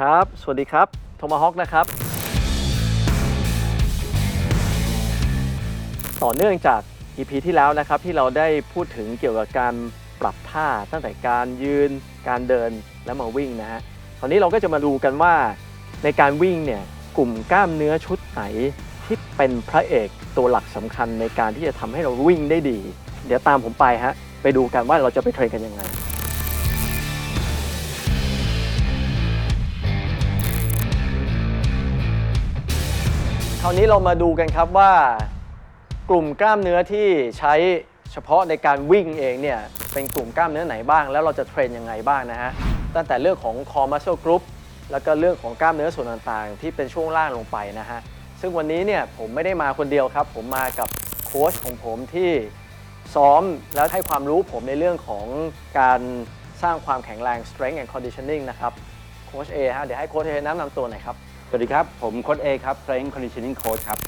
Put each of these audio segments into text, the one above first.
ครับ สวัสดีครับโทมาฮอคนะครับ ต่อเนื่องจาก EP ที่แล้วนะครับที่เราได้พูดถึงเกี่ยวกับการปรับท่าตั้งแต่การยืน การเดินและมาวิ่งนะฮะตอนนี้เราก็จะมาดูกันว่าในการวิ่งเนี่ยกลุ่มกล้ามเนื้อชุดไหนที่เป็นพระเอกตัวหลักสำคัญในการที่จะทำให้เราวิ่งได้ดี เดี๋ยวตามผมไปฮะไปดูกันว่าเราจะไปเทรนกันยังไง คราวนี้เรามาดูกันครับว่ากลุ่มกล้ามเนื้อที่ใช้เฉพาะในการวิ่งเองเนี่ยเป็นกลุ่มกล้ามเนื้อไหนบ้าง แล้วเราจะเทรนยังไงบ้างนะฮะตั้งแต่เรื่องของ core muscle group แล้วก็เรื่องของกล้ามเนื้อส่วนต่างๆ ที่เป็นช่วงล่างลงไปนะฮะซึ่งวันนี้เนี่ยผมไม่ได้มาคนเดียวครับ ผมมากับโค้ชของผมที่ซ้อมแล้วให้ความรู้ผมในเรื่องของการสร้างความแข็งแรง strength and conditioning นะครับโค้ชเอฮะเดี๋ยวให้โค้ชเอแนะนำตัวหน่อยครับ สวัสดีครับ ผมโค้ชเอครับ Strength Conditioning Coach ครับ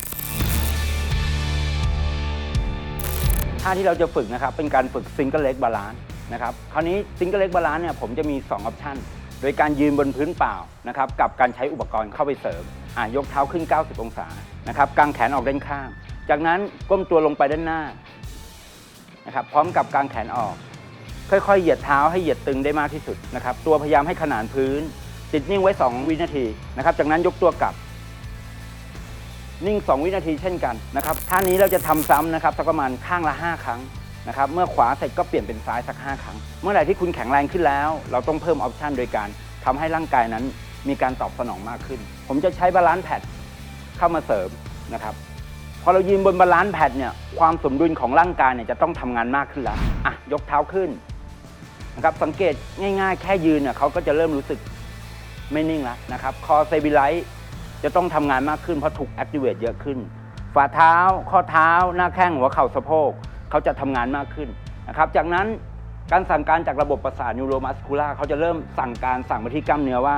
ท่าที่เราจะฝึกนะครับ เป็นการฝึก Single Leg Balance นะครับคราวนี้ Single Leg Balance เนี่ยผมจะมี2ออปชันโดยการยืนบนพื้นเปล่านะครับกับการใช้อุปกรณ์เข้าไปเสริมอะยกเท้าขึ้น 90 องศานะครับกางแขนออกด้านข้าง จากนั้นก้มตัวลงไปด้านหน้านะครับพร้อมกับกางแขนออก ค่อยๆ เหยียดเท้าให้เหยียดตึงได้มากที่สุดนะครับตัวพยายามให้ขนานพื้น ติดนิ่งไว้ 2 วินาทีนะครับ จากนั้นยกตัวกลับ นิ่ง 2 วินาทีเช่นกันนะครับท่านี้เราจะทำซ้ำนะครับสักประมาณข้างละ 5 ครั้งนะครับ เมื่อขวาเสร็จก็เปลี่ยนเป็นซ้ายสัก 5 ครั้ง เมื่อไหร่ที่คุณแข็งแรงขึ้นแล้ว เราต้องเพิ่มออปชันโดยการทำให้ร่างกายนั้นมีการตอบสนองมากขึ้น ผมจะใช้บาลานซ์แพดเข้ามาเสริมนะครับพอเรายืนบนบาลานซ์แพดเนี่ยความสมดุลของร่างกายเนี่ยจะต้องทำงานมากขึ้นแล้วอะยกเท้าขึ้นนะครับสังเกตง่าย ๆ แค่ยืนเนี่ยเขาก็จะเริ่มรู้สึก ไม่นิ่งแล้วนะครับคอเซบิไลท์จะต้องทำงานมากขึ้นเพราะถูกแอคทีเวตเยอะขึ้น ฝ่าเท้า ข้อเท้า หน้าแข้งหัวเข่าสะโพกเขาจะทำงานมากขึ้นนะครับจากนั้นการสั่งการจากระบบประสาทนิวโรมัสคูล่าเขาจะเริ่มสั่งการสั่งไปที่กล้ามเนื้อว่า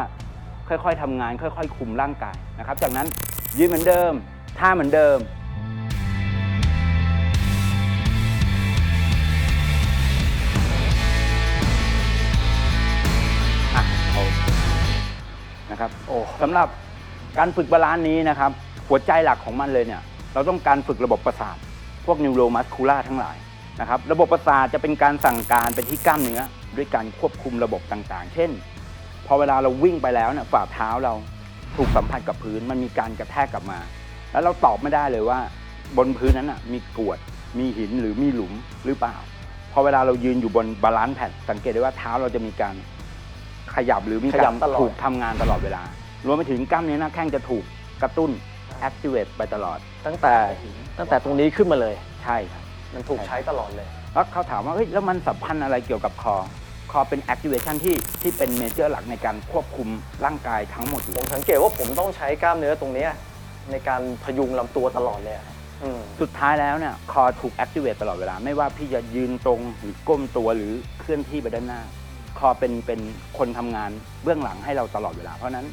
ค่อยๆทำงาน ค่อย ๆ คุมร่างกายนะครับจากนั้นยืนเหมือนเดิมท่าเหมือนเดิม สำหรับการฝึกบาลานซ์นี้นะครับ หัวใจหลักของมันเลยเนี่ย เราต้องการฝึกระบบประสาท พวกนิวโรมัสคูล่าทั้งหลายนะครับ ระบบประสาทจะเป็นการสั่งการไปที่กล้ามเนื้อ ด้วยการควบคุมระบบต่างๆ เช่น พอเวลาเราวิ่งไปแล้วเนี่ยฝ่าเท้าเราถูกสัมผัสกับพื้น มันมีการกระแทกกลับมา แล้วเราตอบไม่ได้เลยว่า บนพื้นนั้นน่ะมีกรวด มีหินหรือมีหลุมหรือเปล่า พอเวลาเรายืนอยู่บนบาลานซ์แพดสังเกตได้ว่าเท้าเราจะมีการขยับหรือมีขกายัรบตลอดถูกทำงานตลอดเวลา รวมไปถึงกล้ามเนื้อหน้าแข้งจะถูกกระตุ้น activate ไปตลอด ตั้งแต่ตั้งแต่ตรงนี้ขึ้นมาเลย ใช่ครับ มันถูกใช้ตลอดเลย แล้วเขาถามว่าเฮ้ยแล้วมันสัมพันธ์อะไรเกี่ยวกับคอ คอเป็น activation ที่ที่เป็นเมเจอร์หลักในการควบคุมร่างกายทั้งหมดเลผมยสังเกตว่าผมต้องใช้กล้ามเนื้อตรงเนี้ยในการพยุงลำตัวตลอดเลยอะอืมสุดท้ายแล้วเนี่ยคอถูก activate ตลอดเวลา ไม่ว่าพี่จะยืนตรงหรือก้มตัวหรือเคลื่อนที่ไปด้านหน้า คอเป็นเป็นคนทำงานเบื้องหลังให้เราตลอดเวลา เพราะฉะนั้น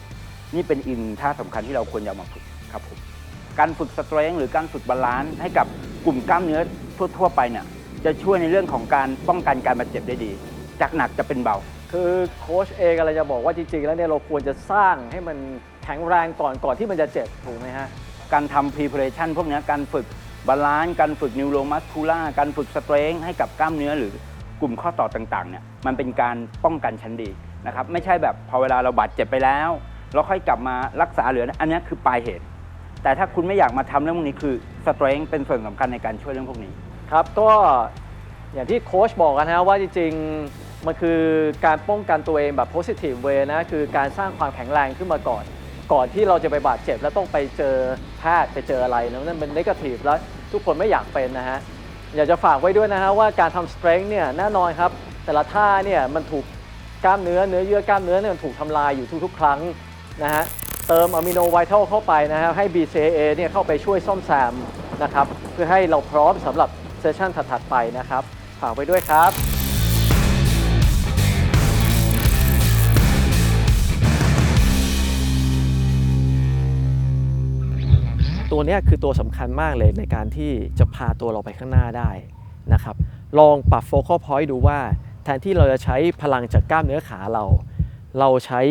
นี่เป็นอินท่าสำคัญที่เราควรจะเอามาฝึกครับผมการฝึกสเตร n งหรือการฝึกบาลานซ์ให้กับกลุ่มกล้ามเนื้อทั่วๆไปเนี่ยจะช่วยในเรื่องของการป้องกันการบาดเจ็บได้ดี จากหนักจะเป็นเบา คือโค้ชเองอะไรจะบอกว่าจริงๆ แล้วเนี่ยเราควรจะสร้างให้มันแข็งแรงก่อนก่อนที่มันจะเจ็บถูกไหมฮะ การทำ preparation พวกเนี้ยการฝึกบาลานซ์การฝึกนิวโรมัสคูล่าการฝึกสเตร n งให้กับกล้ามเนื้อหรือกลุ่มข้อต่อต่างๆเนี่ยมันเป็นการป้องกันชั้นดีนะครับไม่ใช่แบบพอเวลาเราบาดเจ็บไปแล้ว เราค่อยกลับมารักษาเหลือนะอันนี้คือปลายเหตุ แต่ถ้าคุณไม่อยากมาทำเรื่องพวกนี้คือสเตร n งเป็นส่วนสำคัญในการช่วยเรื่องพวกนี้ ครับก็อย่างที่โค้ชบอกกันนะว่าจริงๆ มันคือการป้องกันตัวเองแบบ positive way นะคือการสร้างความแข็งแรงขึ้นมาก่อน ก่อนที่เราจะไปบาดเจ็บ แล้วต้องไปเจอแพทย์ไปเจออะไรนะนั่นเป็น negative แล้วทุกคนไม่อยากเป็นนะฮะ อยากจะฝากไว้ด้วยนะฮะว่าการทำ strength เนี่ยแน่นอนครับ แต่ละท่าเนี่ยมันถูกกล้ามเนื้อเนื้อเยื่อกล้ามเนื้อเนี่ยมันถูกทำลายอยู่ทุกๆ ครั้ง นะฮะเติมอะมิโนไวทัลเข้าไปนะฮะให้ BCAA เนี่ยเข้าไปช่วยซ่อมแซมนะครับเพื่อให้เราพร้อมสำหรับเซสชันถัดๆไปนะครับฝากไว้ด้วยครับตัวนี้คือตัวสำคัญมากเลยในการที่จะพาตัวเราไปข้างหน้าได้นะครับ ลองปรับโฟกัสพอยต์ดูว่า แทนที่เราจะใช้พลังจากกล้ามเนื้อขาเรา เราใช้